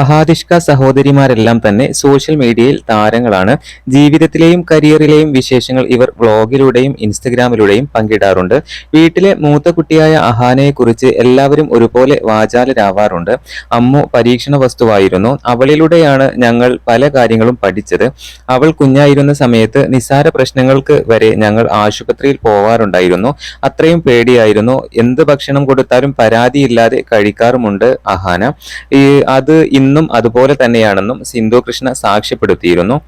അഹാദിഷ്ക സഹോദരിമാരെല്ലാം തന്നെ സോഷ്യൽ മീഡിയയിൽ താരങ്ങളാണ്. ജീവിതത്തിലെയും കരിയറിലെയും വിശേഷങ്ങൾ ഇവർ വ്ളോഗിലൂടെയും ഇൻസ്റ്റഗ്രാമിലൂടെയും പങ്കിടാറുണ്ട്. വീട്ടിലെ മൂത്ത കുട്ടിയായ അഹാനയെക്കുറിച്ച് എല്ലാവരും ഒരുപോലെ വാചാലരാവാറുണ്ട്. അമ്മു പരീക്ഷണ വസ്തുവായിരുന്നു. അവളിലൂടെയാണ് ഞങ്ങൾ പല കാര്യങ്ങളും പഠിച്ചത്. അവൾ കുഞ്ഞായിരുന്ന സമയത്ത് നിസാര പ്രശ്നങ്ങൾക്ക് വരെ ഞങ്ങൾ ആശുപത്രിയിൽ പോവാറുണ്ടായിരുന്നു. അത്രയും പേടിയായിരുന്നു. എന്ത് ഭക്ഷണം കൊടുത്താലും പരാതിയില്ലാതെ കഴിക്കാറുമുണ്ട് അഹാന. അത് ഇന്നും അതുപോലെ തന്നെയാണെന്നും സിന്ധു കൃഷ്ണ സാക്ഷ്യപ്പെടുത്തിയിരുന്നു.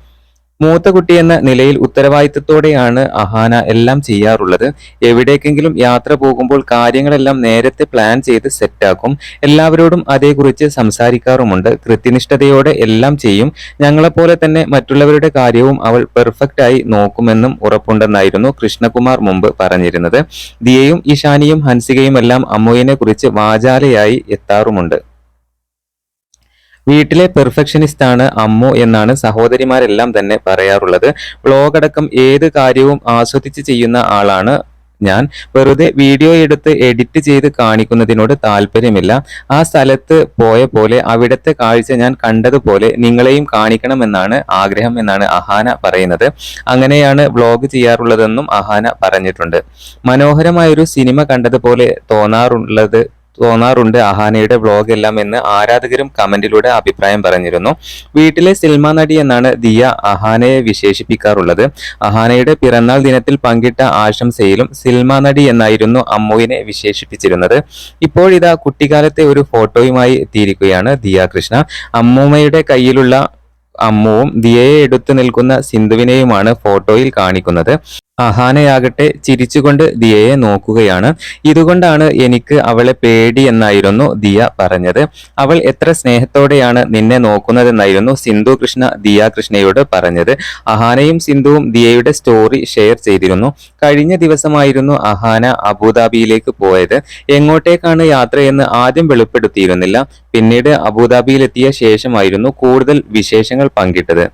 മൂത്ത കുട്ടി എന്ന നിലയിൽ ഉത്തരവാദിത്തത്തോടെയാണ് അഹാന എല്ലാം ചെയ്യാറുള്ളത്. എവിടേക്കെങ്കിലും യാത്ര പോകുമ്പോൾ കാര്യങ്ങളെല്ലാം നേരത്തെ പ്ലാൻ ചെയ്ത് സെറ്റാക്കും എല്ലാവരോടും അതേക്കുറിച്ച് സംസാരിക്കാറുമുണ്ട്. കൃത്യനിഷ്ഠതയോടെ എല്ലാം ചെയ്യും. ഞങ്ങളെപ്പോലെ തന്നെ മറ്റുള്ളവരുടെ കാര്യവും അവൾ പെർഫെക്റ്റ് ആയി നോക്കുമെന്നും ഉറപ്പുണ്ടെന്നായിരുന്നു കൃഷ്ണകുമാർ മുമ്പ് പറഞ്ഞിരുന്നത്. ദിയയും ഇഷാനിയും ഹൻസികയും എല്ലാം അമ്മുവിനെ കുറിച്ച് വാചാലയായി എത്താറുമുണ്ട്. വീട്ടിലെ പെർഫെക്ഷനിസ്റ്റ് ആണ് അമ്മു എന്നാണ് സഹോദരിമാരെല്ലാം തന്നെ പറയാറുള്ളത്. വ്ളോഗ് അടക്കം ഏത് കാര്യവും ആസ്വദിച്ച് ചെയ്യുന്ന ആളാണ് ഞാൻ. വെറുതെ വീഡിയോ എടുത്ത് എഡിറ്റ് ചെയ്ത് കാണിക്കുന്നതിനോട് താല്പര്യമില്ല. ആ സ്ഥലത്ത് പോയ പോലെ അവിടുത്തെ കാഴ്ച ഞാൻ കണ്ടതുപോലെ നിങ്ങളെയും കാണിക്കണമെന്നാണ് ആഗ്രഹം എന്നാണ് അഹാന പറയുന്നത്. അങ്ങനെയാണ് വ്ളോഗ് ചെയ്യാറുള്ളതെന്നും അഹാന പറഞ്ഞിട്ടുണ്ട്. മനോഹരമായൊരു സിനിമ കണ്ടതുപോലെ തോന്നാറുള്ളത് തോന്നാറുണ്ട് അഹാനയുടെ വ്ളോഗ് എല്ലാം എന്ന് ആരാധകരും കമന്റിലൂടെ അഭിപ്രായം പറഞ്ഞിരുന്നു. വീട്ടിലെ സിനിമ നടി എന്നാണ് ദിയ അഹാനയെ വിശേഷിപ്പിക്കാറുള്ളത്. അഹാനയുടെ പിറന്നാൾ ദിനത്തിൽ പങ്കിട്ട ആശംസയിലും സിനിമ നടി എന്നായിരുന്നു അമ്മുവിനെ വിശേഷിപ്പിച്ചിരുന്നത്. ഇപ്പോഴിതാ കുട്ടിക്കാലത്തെ ഒരു ഫോട്ടോയുമായി എത്തിയിരിക്കുകയാണ് ദിയ കൃഷ്ണ. അമ്മൂമ്മയുടെ കയ്യിലുള്ള അമ്മുവും ദിയയെ എടുത്തു നിൽക്കുന്ന സിന്ധുവിനെയുമാണ് ഫോട്ടോയിൽ കാണിക്കുന്നത്. അഹാനയാകട്ടെ ചിരിച്ചുകൊണ്ട് ദിയയെ നോക്കുകയാണ്. ഇതുകൊണ്ടാണ് എനിക്ക് അവളെ പേടി എന്നായിരുന്നു ദിയ പറഞ്ഞത്. അവൾ എത്ര സ്നേഹത്തോടെയാണ് നിന്നെ നോക്കുന്നതെന്നായിരുന്നു സിന്ധു കൃഷ്ണ ദിയ കൃഷ്ണയോട് പറഞ്ഞത്. അഹാനയും സിന്ധുവും ദിയയുടെ സ്റ്റോറി ഷെയർ ചെയ്തിരുന്നു. കഴിഞ്ഞ ദിവസമായിരുന്നു അഹാന അബുദാബിയിലേക്ക് പോയത്. എങ്ങോട്ടേക്കാണ് യാത്രയെന്ന് ആദ്യം വെളിപ്പെടുത്തിയിരുന്നില്ല. പിന്നീട് അബുദാബിയിലെത്തിയ ശേഷമായിരുന്നു കൂടുതൽ വിശേഷങ്ങൾ പങ്കിട്ടത്.